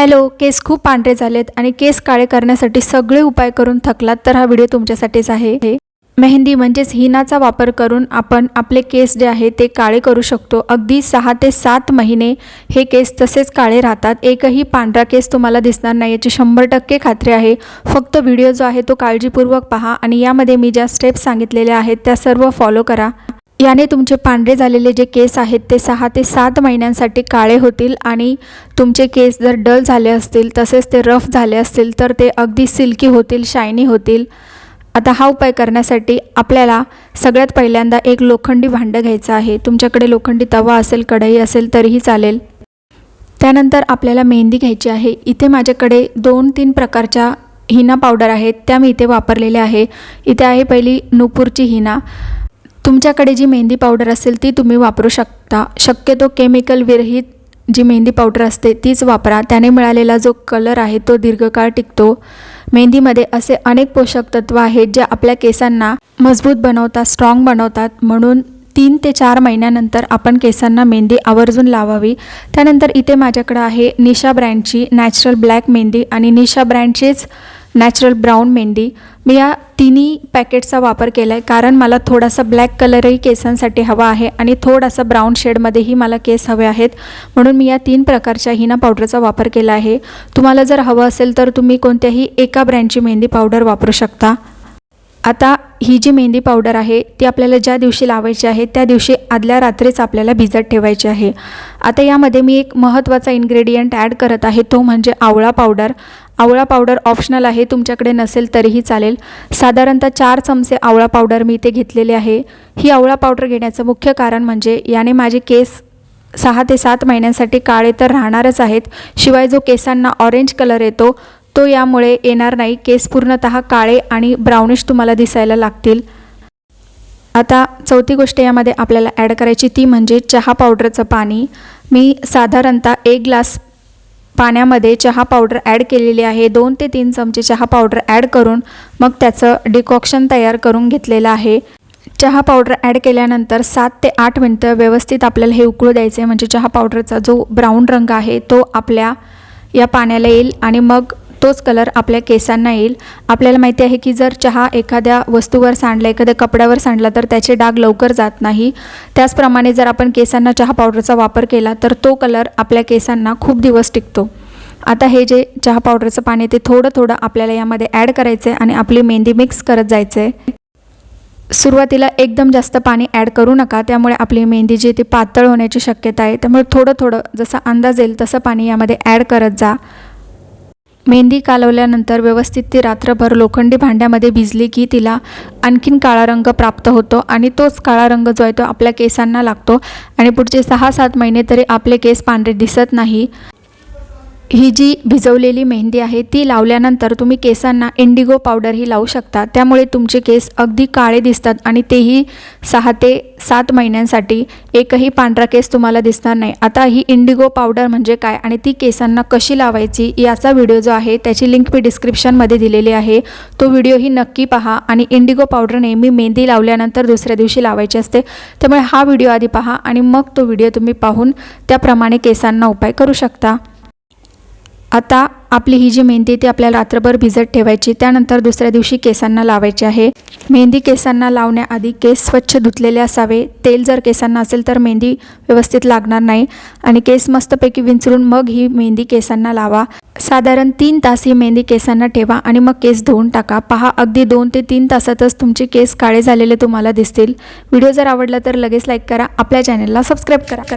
Hello केस खूप पांढरे झालेत आणि केस काळे करण्यासाठी सगळे उपाय करून थकलात तर हा व्हिडिओ तुमच्यासाठीच आहे. हे मेहंदी म्हणजेच हिनाचा वापर करून आपण आपले केस जे आहे ते काळे करू शकतो. अगदी सहा ते सात महिने हे केस तसेच काळे राहतात. एकही पांढरा केस तुम्हाला दिसणार नाही याची शंभर टक्के खात्री आहे. फक्त व्हिडिओ जो आहे तो काळजीपूर्वक पहा आणि यामध्ये मी ज्या स्टेप्स सांगितलेल्या आहेत त्या सर्व फॉलो करा. याने तुमचे पांढरे झालेले जे केस आहेत ते सहा ते सात महिन्यांसाठी काळे होतील आणि तुमचे केस जर डल झाले असतील तसेच ते रफ झाले असतील तर ते अगदी सिल्की होतील शायनी होतील. आता हा उपाय करण्यासाठी आपल्याला सगळ्यात पहिल्यांदा एक लोखंडी भांडं घ्यायचं आहे. तुमच्याकडे लोखंडी तवा असेल कढई असेल तरीही चालेल. त्यानंतर आपल्याला मेहंदी घ्यायची आहे. इथे माझ्याकडे दोन तीन प्रकारच्या हिना पावडर आहेत त्या मी इथे वापरलेल्या आहे. इथे आहे पहिली नुपूरची हिना तुमच्याकडे जी मेहंदी पावडर असेल ती तुम्ही वापरू शकता. शक्यतो केमिकल विरहित जी मेहंदी पावडर असते तीच वापरा. त्याने मिळालेला जो कलर आहे तो दीर्घकाळ टिकतो. मेहंदीमध्ये असे अनेक पोषक तत्व आहेत जे आपल्या केसांना मजबूत बनवतात स्ट्रॉंग बनवतात. म्हणून तीन ते चार महिन्यानंतर आपण केसांना मेहंदी आवर्जून लावावी. त्यानंतर इथे माझ्याकडं आहे निशा ब्रँडची नॅचरल ब्लॅक मेहंदी आणि निशा ब्रँडचीच नॅचरल ब्राऊन मेहंदी मी या तिन्ही पॅकेटचा वापर केला आहे कारण मला थोडासा ब्लॅक कलरही केसांसाठी हवा आहे आणि थोडासा ब्राऊन शेडमध्येही मला केस हवे आहेत. म्हणून मी या तीन प्रकारच्या हिना पावडरचा वापर केला आहे. तुम्हाला जर हवं असेल तर तुम्ही कोणत्याही एका ब्रँडची मेहंदी पावडर वापरू शकता. आता ही जी मेहंदी पावडर आहे ती आपल्याला ज्या दिवशी लावायची आहे त्या दिवशी आदल्या रात्रीच आपल्याला भिजत ठेवायची आहे. आता यामध्ये मी एक महत्त्वाचा इन्ग्रेडियंट ॲड करत आहे तो म्हणजे आवळा पावडर आवळा पावडर ऑप्शनल आहे तुमच्याकडे नसेल तरीही चालेल. साधारणतः चार चमचे आवळा पावडर मी इथे घेतलेले आहे. ही आवळा पावडर घेण्याचं मुख्य कारण म्हणजे याने माझे केस सहा ते सात महिन्यांसाठी काळे तर राहणारच आहेत शिवाय जो केसांना ऑरेंज कलर येतो तो यामुळे येणार नाही. केस पूर्णतः काळे आणि ब्राउनिश तुम्हाला दिसायला लागतील. आता चौथी गोष्ट यामध्ये आपल्याला ॲड करायची ती म्हणजे चहा पावडरचं पाणी. मी साधारणतः एक ग्लास पाण्यामध्ये चहा पावडर ॲड केलेली आहे. दोन ते तीन चमचे चहा पावडर ॲड करून मग त्याचं डिकॉक्शन तयार करून घेतलेलं आहे. चहा पावडर ॲड केल्यानंतर सात ते आठ मिनटं व्यवस्थित आपल्याला हे उकळू द्यायचे म्हणजे चहा पावडरचा जो ब्राऊन रंग आहे तो आपल्या या पाण्याला येईल आणि मग तोच कलर आपल्या केसांना येईल. आपल्याला माहिती आहे की जर चहा एखाद्या वस्तूवर सांडला एखाद्या कपड्यावर सांडला तर त्याचे डाग लवकर जात नाही. त्याचप्रमाणे जर आपण केसांना चहा पावडरचा वापर केला तर तो कलर आपल्या केसांना खूप दिवस टिकतो. आता हे जे चहा पावडरचं पाणी ते थोडं थोडं आपल्याला यामध्ये ॲड करायचं आहे आणि आपली मेहंदी मिक्स करत जायचं आहे सुरुवातीला एकदम जास्त पाणी ॲड करू नका त्यामुळे आपली मेहंदी जी ती पातळ होण्याची शक्यता आहे. त्यामुळे थोडं थोडं जसा अंदाज येईल तसं पाणी यामध्ये ॲड करत जा. मेहंदी कालवल्यानंतर व्यवस्थित ती रात्रभर लोखंडी भांड्यामध्ये भिजली की तिला आणखीन काळा रंग प्राप्त होतो आणि तोच काळा रंग जो आहे तो आपल्या केसांना लागतो आणि पुढचे सहा सात महिने तरी आपले केस पांढरे दिसत नाही. ही जी भिजवलेली मेहंदी आहे ती लावल्यानंतर तुम्ही केसांना इंडिगो पावडर ही लावू शकता. त्यामुळे तुमचे केस अगदी काळे दिसतात आणि तेही सहा ते सात महिन्यांसाठी एकही पांढरा केस तुम्हाला दिसणार नाही. आता ही इंडिगो पावडर म्हणजे काय आणि ती केसांना कशी लावायची याचा व्हिडिओ जो आहे त्याची लिंक मी डिस्क्रिप्शनमध्ये दिलेली आहे. तो व्हिडिओही नक्की पहा आणि इंडिगो पावडर नेहमी मेहंदी लावल्यानंतर दुसऱ्या दिवशी लावायची असते. त्यामुळे हा व्हिडिओ आधी पहा आणि मग तो व्हिडिओ तुम्ही पाहून त्याप्रमाणे केसांना उपाय करू शकता. आता आपली ही जी मेहंदी ती आपल्याला रात्रभर भिजत ठेवायची. त्यानंतर दुसऱ्या दिवशी केसांना लावायची आहे. मेहंदी केसांना लावण्याआधी केस स्वच्छ धुतलेले असावे. तेल जर केसांना असेल तर मेहंदी व्यवस्थित लागणार नाही. आणि केस मस्तपैकी विंचरून मग ही मेहंदी केसांना लावा. साधारण तीन तास ही मेहंदी केसांना ठेवा आणि मग केस धुवून टाका. पहा अगदी दोन ते तीन तासातच तुमचे केस काळे झालेले तुम्हाला दिसतील. व्हिडिओ जर आवडला तर लगेच लाईक करा. आपल्या चॅनलला सबस्क्राईब करा.